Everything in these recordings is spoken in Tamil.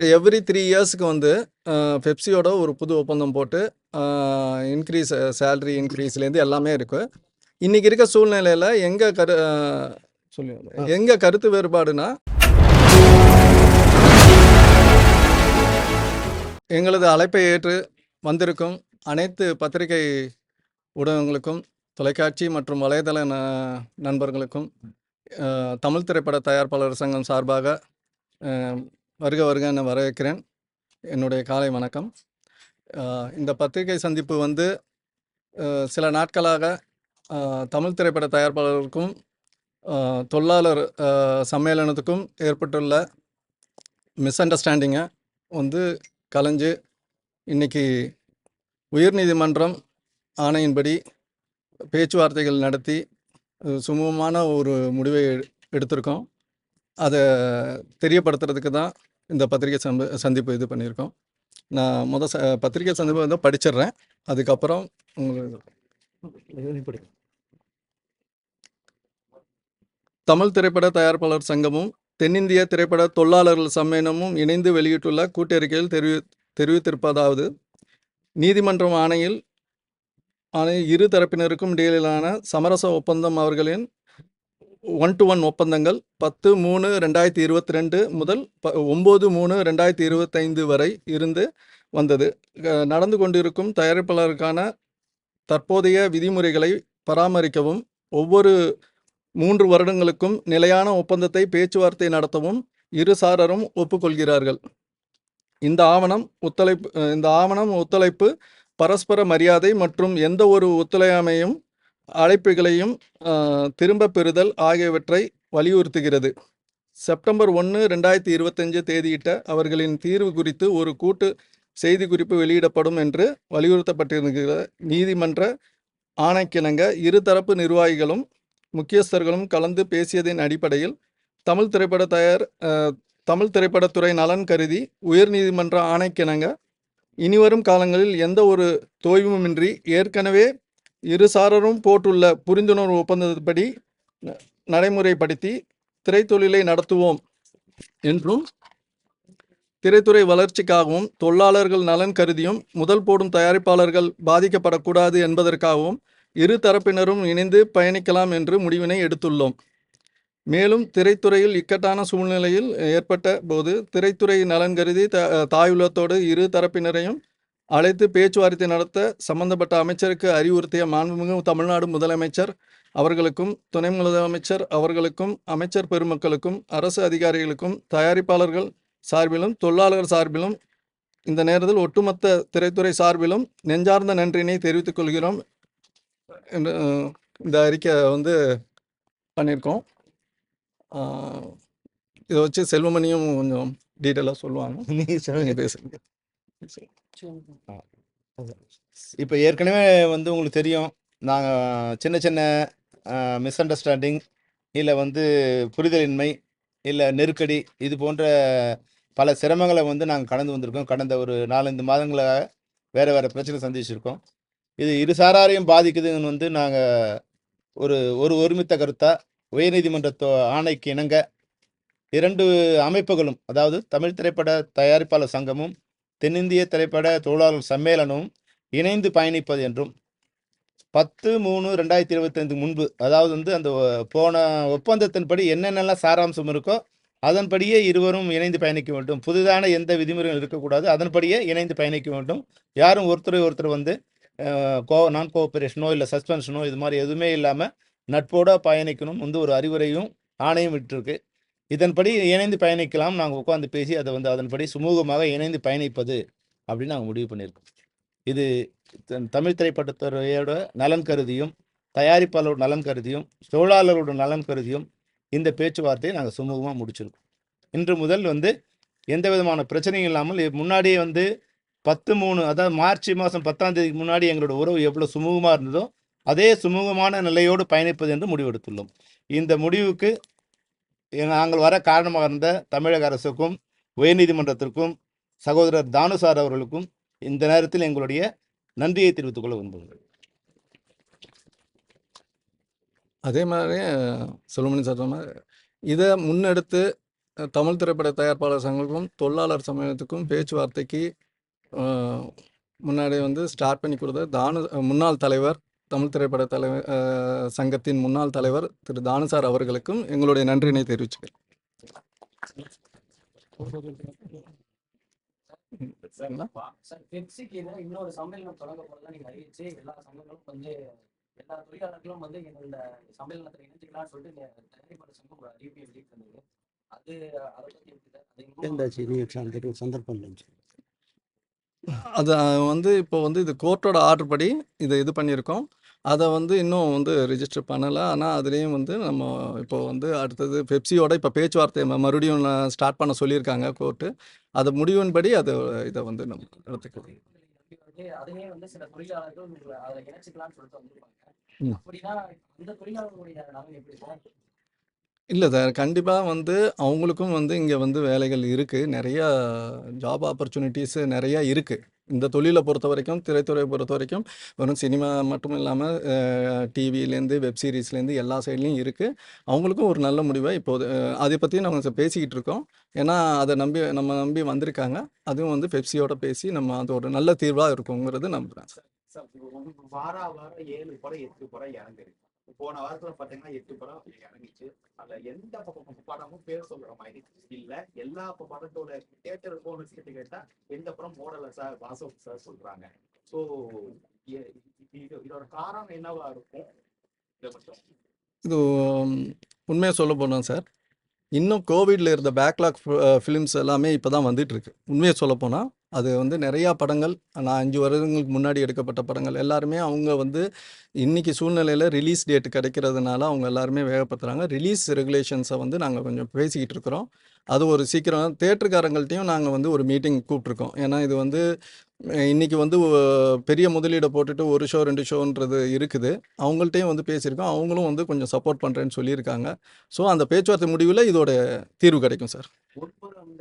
எவ்ரி த்ரீ இயர்ஸ்க்கு வந்து பெப்சியோட ஒரு புது ஒப்பந்தம் போட்டு இன்க்ரீஸ் சேலரி இன்க்ரீஸ்லேருந்து எல்லாமே இருக்கு. இன்னைக்கு இருக்க சூழ்நிலையில் எங்க கரு சொல்லி எங்க கருத்து வேறுபாடுனா எங்களது அழைப்பை ஏற்று வந்திருக்கும் அனைத்து பத்திரிகை ஊடகங்களுக்கும் தொலைக்காட்சி மற்றும் வலைதள ந நண்பர்களுக்கும் தமிழ் திரைப்பட தயாரிப்பாளர் சங்கம் சார்பாக வருக வருக என வரவேற்கிறேன். என்னுடைய காலை வணக்கம். இந்த பத்திரிகை சந்திப்பு வந்து சில நாட்களாக தமிழ் திரைப்பட தயாரிப்பாளருக்கும் தொழிலாளர் சம்மேளனத்துக்கும் ஏற்பட்டுள்ள மிஸ் அண்டர்ஸ்டாண்டிங்கை வந்து கலைஞ்சு இன்னைக்கு உயர்நீதிமன்றம் ஆணையின்படி பேச்சுவார்த்தைகள் நடத்தி சுமூகமான ஒரு முடிவை எடு- எடுத்திருக்கோம். அதை தெரியப்படுத்துறதுக்கு தான் இந்த பத்திரிகை சம்ப சந்திப்பு இது பண்ணியிருக்கோம். நான் முத ச பத்திரிகை சந்திப்பு வந்து படிச்சிடுறேன் அதுக்கப்புறம் உங்களுக்கு தமிழ் திரைப்பட தயாரிப்பாளர் சங்கமும் தென்னிந்திய திரைப்பட தொழிலாளர்கள் சம்மேளனமும் இணைந்து வெளியிட்டுள்ள கூட்டறிக்கையில் தெரிவி தெரிவித்திருப்பதாவது நீதிமன்றம் ஆணையில் ஆணையில் இரு தரப்பினருக்கும் இடையிலான சமரச ஒப்பந்தம் அவர்களின் ஒன் டு ஒன் ஒப்பந்தங்கள் பத்து மூணு ரெண்டாயிரத்தி இருபத்தி ரெண்டு முதல் ப ஒம்பது மூணு ரெண்டாயிரத்தி இருபத்தைந்து வரை இருந்து வந்தது. நடந்து கொண்டிருக்கும் தயாரிப்பாளருக்கான தற்போதைய விதிமுறைகளை பராமரிக்கவும் ஒவ்வொரு மூன்று வருடங்களுக்கும் நிலையான ஒப்பந்தத்தை பேச்சுவார்த்தை நடத்தவும் இரு சாரரும் ஒப்புக்கொள்கிறார்கள். இந்த ஆவணம் ஒத்துழைப்பு இந்த ஆவணம் ஒத்துழைப்பு பரஸ்பர மரியாதை மற்றும் எந்த ஒரு ஒத்துழையாமையும் அழைப்புகளையும் திரும்ப பெறுதல் ஆகியவற்றை வலியுறுத்துகிறது. செப்டம்பர் ஒன்று ரெண்டாயிரத்தி இருபத்தஞ்சு தேதியிட்ட அவர்களின் தீர்வு குறித்து ஒரு கூட்டு செய்தி குறிப்பு வெளியிடப்படும் என்று வலியுறுத்தப்பட்டிருக்கிற நீதிமன்ற ஆணைக்கிணங்க இருதரப்பு நிர்வாகிகளும் முக்கியஸ்தர்களும் கலந்து பேசியதின் அடிப்படையில் தமிழ் திரைப்பட தயார் தமிழ் திரைப்படத்துறை நலன் கருதி உயர்நீதிமன்ற ஆணைக்கிணங்க இனிவரும் காலங்களில் எந்த ஒரு தோய்வுமின்றி ஏற்கனவே இரு சாரரும் போட்டுள்ள புரிந்துணர்வு ஒப்பந்தப்படி ந- நடைமுறைப்படுத்தி திரைத்தொழிலை நடத்துவோம் என்றும் திரைத்துறை வளர்ச்சிக்காகவும் தொழிலாளர்கள் நலன் கருதியும் முதல் போடும் தயாரிப்பாளர்கள் பாதிக்கப்படக்கூடாது என்பதற்காகவும் இரு தரப்பினரும் இணைந்து பயணிக்கலாம் என்று முடிவினை எடுத்துள்ளோம். மேலும் திரைத்துறையில் இக்கட்டான சூழ்நிலையில் ஏற்பட்ட போது திரைத்துறை நலன் கருதி த தாயுள்ளத்தோடு இரு தரப்பினரையும் அழைத்து பேச்சுவார்த்தை நடத்த சம்பந்தப்பட்ட அமைச்சருக்கு அறிவுறுத்திய மாண்புமிகு தமிழ்நாடு முதலமைச்சர் அவர்களுக்கும் துணை முதலமைச்சர் அவர்களுக்கும் அமைச்சர் பெருமக்களுக்கும் அரசு அதிகாரிகளுக்கும் தயாரிப்பாளர்கள் சார்பிலும் தொழிலாளர் சார்பிலும் இந்த நேரத்தில் ஒட்டுமொத்த திரைத்துறை சார்பிலும் நெஞ்சார்ந்த நன்றியினை தெரிவித்துக் கொள்கிறோம். இந்த அறிக்கை வந்து பண்ணியிருக்கோம். இதை வச்சு செல்வமணியும் கொஞ்சம் டீட்டெயிலாக சொல்லுவாங்க. நீங்கள் பேசுங்க. இப்போ ஏற்கனவே வந்து உங்களுக்கு தெரியும் நாங்கள் சின்ன சின்ன மிஸ் அண்டர்ஸ்டாண்டிங் இல்லை வந்து புரிதலின்மை இல்லை நெருக்கடி இது போன்ற பல சிரமங்களை வந்து நாங்கள் கடந்து வந்திருக்கோம். கடந்த ஒரு நாலஞ்சு மாதங்களாக வேறு வேறு பிரச்சனை சந்திச்சிருக்கோம். இது இரு சாராரையும் பாதிக்குதுன்னு வந்து நாங்கள் ஒரு ஒரு ஒருமித்த கருத்தாக உயர்நீதிமன்ற தொ- ஆணைக்கு இணங்க இரண்டு அமைப்புகளும் அதாவது தமிழ் திரைப்பட தயாரிப்பாளர் சங்கமும் தென்னிந்திய திரைப்பட தொழிலாளர் சம்மேளனம் இணைந்து பயணிப்பது என்றும் பத்து மூணு ரெண்டாயிரத்தி இருபத்தைந்து முன்பு அதாவது வந்து அந்த போன ஒப்பந்தத்தின்படி என்னென்னலாம் சாராம்சம் இருக்கோ அதன்படியே இருவரும் இணைந்து பயணிக்க வேண்டும். புதிதான எந்த விதிமுறைகள் இருக்கக்கூடாது. அதன்படியே இணைந்து பயணிக்க வேண்டும். யாரும் ஒருத்தரை ஒருத்தர் வந்து கோ நான் கோஆபரேஷனோ இல்லை சஸ்பென்ஷனோ இது மாதிரி எதுவுமே இல்லாமல் நட்போட பயணிக்கணும். வந்து ஒரு அறிவுரையும் ஆணையம் விட்டுருக்கு. இதன்படி இணைந்து பயணிக்கலாம். நாங்கள் உட்காந்து பேசி அதை வந்து அதன்படி சுமூகமாக இணைந்து பயணிப்பது அப்படின்னு நாங்கள் முடிவு பண்ணியிருக்கோம். இது த- தமிழ் திரைப்படத்துறையோட நலன் கருதியும் தயாரிப்பாளரோட நலன் கருதியும் தொழிலாளரோட நலன் கருதியும் இந்த பேச்சுவார்த்தையை நாங்கள் சுமூகமாக முடிச்சிருக்கோம். இன்று முதல் வந்து எந்த விதமான பிரச்சனையும் இல்லாமல் முன்னாடியே வந்து பத்து மூணு அதாவது மார்ச் மாதம் பத்தாம் தேதிக்கு முன்னாடி எங்களோட உறவு எவ்வளோ சுமூகமாக இருந்ததோ அதே சுமூகமான நிலையோடு பயணிப்பது என்று முடிவெடுத்துள்ளோம். இந்த முடிவுக்கு நாங்கள் வர காரணமாக இருந்த தமிழக அரசுக்கும் உயர்நீதிமன்றத்திற்கும் சகோதரர் தானுசார் அவர்களுக்கும் இந்த நேரத்தில் எங்களுடைய நன்றியை தெரிவித்துக் கொள்ள விரும்புகிறேன். அதே மாதிரி சொல்லுமணி சார் இதை முன்னெடுத்து தமிழ் திரைப்பட தயாரிப்பாளர் சங்கமும் தொழிலாளர் சமயத்துக்கும் பேச்சுவார்த்தைக்கு முன்னாடி வந்து ஸ்டார்ட் பண்ணி கொடுத்த தானு முன்னாள் தலைவர் தமிழ் திரைப்பட தலைவர் சங்கத்தின் முன்னாள் தலைவர் திரு. தானுசார் அவர்களுக்கும் எங்களுடைய நன்றியினை தெரிவிச்சுக்கிறேன். சார் இன்னொரு சம்மேளனம் தொடங்க போறதா நீங்க அறிவிச்சு எல்லா சங்கங்களும் வந்து எல்லா தொழிலாளர்களும் வந்து எங்களோட சம்மேளனத்தில் இணைஞ்சுக்கலாம்னு சொல்லிட்டு இந்த சங்கம் அறிவிப்பை வெளியிட்டிருந்தது அது அதை பத்தி அது வந்து இப்போ வந்து இது கோர்ட்டோட ஆர்டர் படி இதை இது பண்ணியிருக்கோம். அதை வந்து இன்னும் வந்து ரிஜிஸ்டர் பண்ணலை. ஆனால் அதுலேயும் வந்து நம்ம இப்போ வந்து அடுத்தது பெப்சியோட இப்போ பேச்சுவார்த்தையை மறுபடியும் ஸ்டார்ட் பண்ண சொல்லியிருக்காங்க கோர்ட்டு. அது முடிவின்படி அதை இதை வந்து நம்ம எடுத்துக்கலாம். அதுவே வந்து சில தொழிலாளர்கள் அதில் இணைச்சிக்கலாம்னு சொல்லிட்டு வந்திருப்பாங்க அப்படின்னா அந்த தொழிலாளர்களுடைய நிலைமை எப்படி? இல்லை சார் கண்டிப்பாக வந்து அவங்களுக்கும் வந்து இங்கே வந்து வேலைகள் இருக்குது நிறையா ஜாப் ஆப்பர்ச்சுனிட்டிஸு நிறையா இருக்குது இந்த தொழிலை பொறுத்த வரைக்கும் திரைத்துறையை பொறுத்த வரைக்கும் வெறும் சினிமா மட்டும் இல்லாமல் டிவிலேருந்து வெப் சீரிஸ்லேருந்து எல்லா சைட்லேயும் இருக்குது அவங்களுக்கும் ஒரு நல்ல முடிவை இப்போது அதை பற்றி நம்ம பேசிக்கிட்டு இருக்கோம். ஏன்னா அதை நம்பி நம்ம நம்பி வந்திருக்காங்க. அதுவும் வந்து பெப்சியோட பேசி நம்ம அது ஒரு நல்ல தீர்வாக இருக்குங்கிறது நம்புகிறேன் சார் சார், வாரா வாரம் ஏழு படம் எட்டு படம் இறங்குது. போன வாரத்துல பாத்தீங்கன்னா எட்டு படம் இறங்கிச்சு. அதுல எந்த பக்கம் படமும் பேர் சொல்ற மாதிரி இல்ல. எல்லா படத்தோட தேட்டர் போனஸ் கிட்ட கேட்டா எந்த படம் போடல சார் வாசவ் சார் சொல்றாங்க. சோ இதோட காரணம் என்னவா இருக்கும்? இதை மட்டும் இது உண்மையாக சொல்ல போனோம் சார் இன்னும் கோவிட்ல இருந்த பேக்லாக் ஃபிலிம்ஸ் எல்லாமே இப்போ தான் வந்துட்டுருக்கு உண்மையை சொல்ல போனால் அது வந்து நிறையா படங்கள் நான் அஞ்சு வருடங்களுக்கு முன்னாடி எடுக்கப்பட்ட படங்கள் எல்லாருமே அவங்க வந்து இன்னைக்கு சூழ்நிலையில் ரிலீஸ் டேட் கிடைக்கிறதுனால அவங்க எல்லாருமே வேகப்படுத்துகிறாங்க ரிலீஸ் ரெகுலேஷன்ஸை வந்து நாங்கள் கொஞ்சம் பேசிக்கிட்டு இருக்கிறோம். அது ஒரு சீக்கிரம் தேட்டருக்காரங்கள்ட்டையும் நாங்கள் வந்து ஒரு மீட்டிங் கூப்பிட்ருக்கோம் ஏன்னா இது வந்து இன்றைக்கி வந்து பெரிய முதலீடை போட்டுட்டு ஒரு ஷோ ரெண்டு ஷோன்றது இருக்குது. அவங்கள்ட்டையும் வந்து பேசியிருக்கோம். அவங்களும் வந்து கொஞ்சம் சப்போர்ட் பண்ணுறேன்னு சொல்லியிருக்காங்க. ஸோ அந்த பேச்சுவார்த்தை முடிவில் இதோட தீர்வு கிடைக்கும் சார்.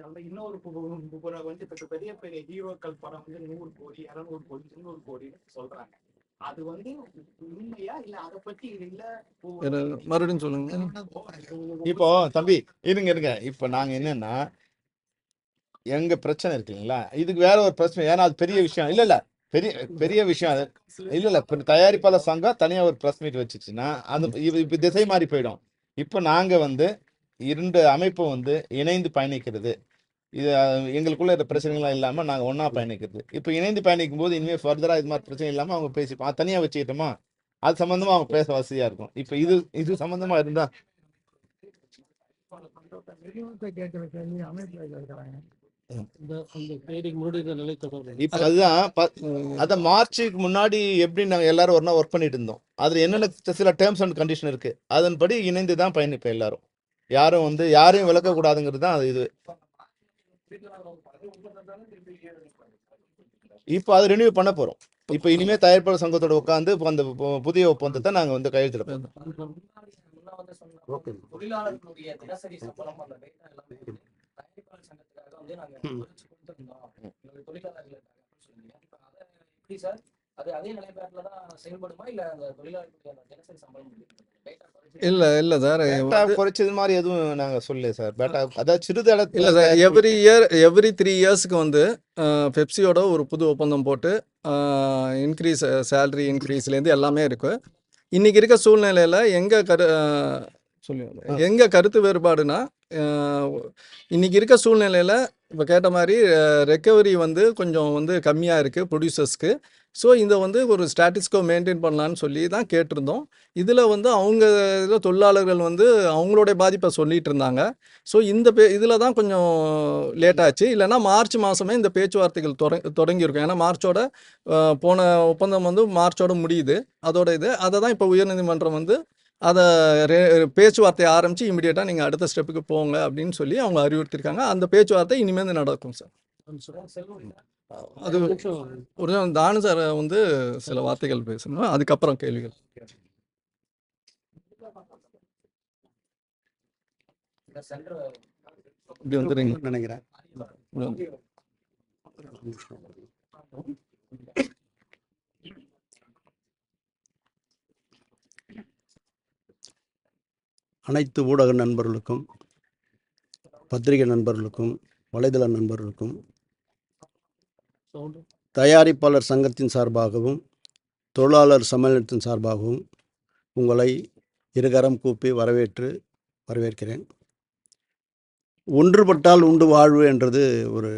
இருந்தாலும் இன்னொரு பு- பு- புறம் வந்து இப்ப பெரிய பெரிய ஹீரோக்கள் படம் வந்து நூறு கோடி இருநூறு கோடி முந்நூறு கோடி சொல்றாங்க. அது வந்து உண்மையா இல்ல அதை பத்தி இல்ல? மறுபடியும் சொல்லுங்க. இப்போ தம்பி இருங்க இருங்க. இப்போ நாங்க என்னன்னா எங்க பிரச்சனை இருக்கு இல்லைங்களா? இதுக்கு வேற ஒரு பிரச்சனை. ஏன்னா அது பெரிய விஷயம். இல்ல இல்ல. பெரிய பெரிய விஷயம் அது. இல்ல இல்ல. இப்ப தயாரிப்பாளர் சங்கம் தனியா ஒரு பிரஸ் மீட் வச்சுச்சுன்னா அது இது இப்ப திசை மாறி போயிடும். இப்போ நாங்க வந்து இரண்டு அமைப்பும் வந்து இணைந்து பயணிக்கிறது. இது எங்களுக்குள்ள இருக்க பிரச்சனைகள்லாம் இல்லாம நாங்க ஒண்ணா பயணிக்கிறது. இப்போ இணைந்து பயணிக்கும் போது இனிமேல் ஃபர்தரா இது மாதிரி பிரச்சனை இல்லாம அவங்க பேசிப்போம் அது தனியா வச்சுக்கிட்டோமா? அது சம்பந்தமா அவங்க பேச வசதியா இருக்கும். இப்போ இது இது சம்பந்தமா இருந்தா இந்த அந்த ட்ரேடிங் முடிந்த நிலை தொடரும் இப்ப அதுதான் ப- அத மார்ச்சுக்கு முன்னாடி எப்படி நாங்க எல்லாரும் ஒண்ணா ஒர்க் பண்ணிட்டு இருந்தோம். அதுல என்னென்ன சில டேர்ம்ஸ் அண்ட் கண்டிஷன் இருக்கு. அதன்படி இணைந்து தான் பயணிப்போம் எல்லாரும். யாரும் வந்து யாரையும் விளக்க கூடாதுங்கிறது தான் அது இது. இப்போ அது ரினியூ பண்ண போறோம். இப்போ இனிமே தயாரிப்பாளர் சங்கத்தோட உட்காந்து இப்போ அந்த புதிய ஒப்பந்தத்தை நாங்க வந்து கையெழுத்திட போறோம். தொழிலாளர்களுக்காக அதை அது நிலைப்பாட்டுல தான் செயல்படுமா? இல்ல அந்த தொழிலாளர்களுடைய தினசரி சம்பளம் இல்லை இல்லை சார் பேட்டா குறைச்சது மாதிரி எதுவும் நாங்க சொல்லல சார். பேட்டா அதாவது சிறிது இல்லை sir every year every three இயர்ஸ்க்கு வந்து பெப்சியோட ஒரு புது ஒப்பந்தம் போட்டு இன்க்ரீஸ் சேலரி இன்க்ரீஸ்லேருந்து எல்லாமே இருக்கு. இன்னைக்கு இருக்க சூழ்நிலையில் எங்கள் கரு சொல்லி எங்கள் கருத்து வேறுபாடுனா அஹ், இன்னைக்கு இருக்க சூழ்நிலையில் இப்போ கேட்ட மாதிரி ரெக்கவரி வந்து கொஞ்சம் வந்து கம்மியாக இருக்குது ப்ரொடியூசர்ஸ்க்கு ஸோ இதை வந்து ஒரு ஸ்டாட்டிஸ்கோ மெயின்டைன் பண்ணலான்னு சொல்லி தான் கேட்டிருந்தோம். இதில் வந்து அவங்க இதில் தொழிலாளர்கள் வந்து அவங்களுடைய பாதிப்பை சொல்லிட்டு இருந்தாங்க. ஸோ இந்த பே இதில் தான் கொஞ்சம் லேட்டாச்சு இல்லைன்னா மார்ச் மாதமே இந்த பேச்சுவார்த்தைகள் தொட தொடங்கியிருக்கும். ஏன்னா மார்ச்சோட போன ஒப்பந்தம் வந்து மார்ச்சோட முடியுது. அதோட இது அதை தான் இப்போ உயர்நீதிமன்றம் வந்து அதை பேச்சுவார்த்தையை ஆரம்பித்து இமிடியேட்டாக நீங்கள் அடுத்த ஸ்டெப்புக்கு போங்க அப்படின்னு சொல்லி அவங்க அறிவுறுத்திருக்காங்க. அந்த பேச்சுவார்த்தை இனிமேல் நடக்கும் சார். அது ஒரு தானு சார் வந்து சில வார்த்தைகள் பேசணும். அதுக்கப்புறம் கேள்விகள். இப்படி வந்துடுறீங்க நினைக்கிறேன் இப்படி வந்து- அனைத்து ஊடக நண்பர்களுக்கும் பத்திரிகை நண்பர்களுக்கும் வலைதள நண்பர்களுக்கும் தயாரிப்பாளர் சங்கத்தின் சார்பாகவும் தொழிலாளர் சம்மேளனத்தின் சார்பாகவும் உங்களை இருகரம் கூப்பி வரவேற்று வரவேற்கிறேன். ஒன்றுபட்டால் உண்டு வாழ்வு என்றது ஒரு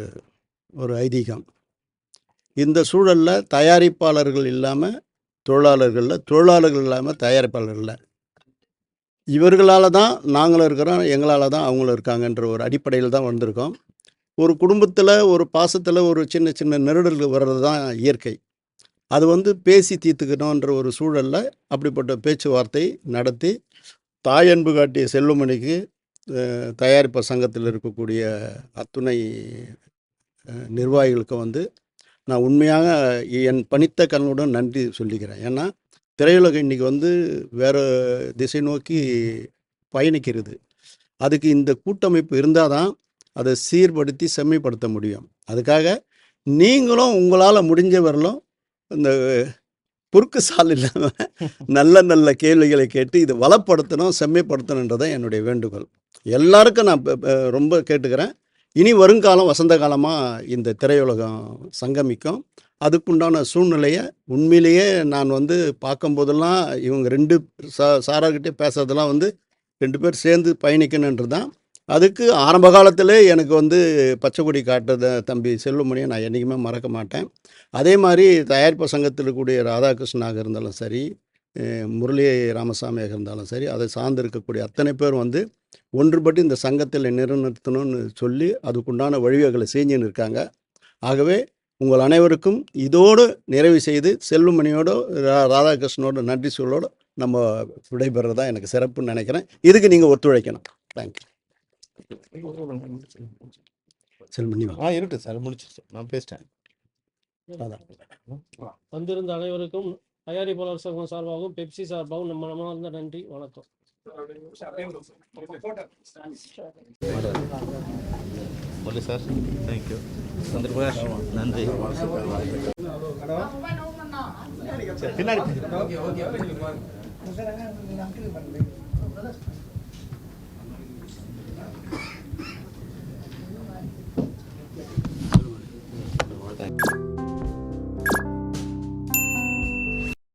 ஒரு ஐதீகம். இந்த சூழலில் தயாரிப்பாளர்கள் இல்லாமல் தொழிலாளர்களில் தொழிலாளர்கள் இல்லாமல் தயாரிப்பாளர்கள் இல்லை. இவர்களால் தான் நாங்களும் இருக்கிறோம் எங்களால் தான் அவங்களும் இருக்காங்கன்ற ஒரு அடிப்படையில் தான் வந்திருக்கோம். ஒரு குடும்பத்தில் ஒரு பாசத்தில் ஒரு சின்ன சின்ன நெருடல்கள் வர்றது தான் இயற்கை. அது வந்து பேசி தீர்த்துக்கணுன்ற ஒரு சூழலில் அப்படிப்பட்ட பேச்சுவார்த்தை நடத்தி தாயன்பு காட்டிய செல்வமணிக்கு தயாரிப்பு சங்கத்தில் இருக்கக்கூடிய அத்துணை நிர்வாகிகளுக்கு வந்து நான் உண்மையாக என் பணித்த கண்ணுடன் நன்றி சொல்லிக்கிறேன். ஏன்னா திரையுலகம் இன்றைக்கி வந்து வேறு திசை நோக்கி பயணிக்கிறது. அதுக்கு இந்த கூட்டமைப்பு இருந்தால் தான் அதை சீர்படுத்தி செம்மைப்படுத்த முடியும். அதுக்காக நீங்களும் உங்களால் முடிஞ்ச இந்த குறுக்கு சால் இல்லாமல் நல்ல நல்ல கேள்விகளை கேட்டு இதை வளப்படுத்தணும் செம்மைப்படுத்தணுன்றதான் என்னுடைய வேண்டுகோள். எல்லாருக்கும் நான் ரொம்ப கேட்டுக்கிறேன். இனி வருங்காலம் வசந்த காலமாக இந்த திரையுலகம் சங்கமிக்கும். அதுக்குண்டான சூழ்நிலையை உண்மையிலேயே நான் வந்து பார்க்கும்போதெல்லாம் இவங்க ரெண்டு சா சாரார்கிட்டே பேசுறதெல்லாம் வந்து ரெண்டு பேர் சேர்ந்து பயணிக்கணுன்றது தான் அதுக்கு ஆரம்ப காலத்தில் எனக்கு வந்து பச்சை கொடி காட்டுறத தம்பி செல்வமணியை நான் என்றைக்குமே மறக்க மாட்டேன். அதே மாதிரி தயாரிப்பு சங்கத்தில் இருக்கக்கூடிய ராதாகிருஷ்ணனாக இருந்தாலும் சரி முரளி ராமசாமியாக இருந்தாலும் சரி அதை சார்ந்து இருக்கக்கூடிய அத்தனை பேர் வந்து ஒன்றுபட்டு இந்த சங்கத்தில் நிறுவனத்தணும்னு சொல்லி அதுக்குண்டான வழிவகைகளை செஞ்சுன்னு இருக்காங்க. ஆகவே உங்கள் அனைவருக்கும் இதோடு நிறைவு செய்து செல்வமணியோட ரா ராதாகிருஷ்ணனோட நன்றி சொல்லோட நம்ம விடைபெறதா எனக்கு சிறப்புன்னு நினைக்கிறேன். இதுக்கு நீங்கள் ஒத்துழைக்கணும். தேங்க்யூ செல்வமணி வா. ஆ இருக்கட்டும் சார் முடிச்சிருச்சு. நான் பேசிட்டேன். வந்திருந்த அனைவருக்கும் தயாரிப்பாளர் சங்கம் சார்பாகவும் பெப்சி சார்பாகவும் நம்ம மனமார்ந்த நன்றி வணக்கம். ஓகே சார் தேங்க்யூ சந்திரபாஷ் நன்றி பின்னாடி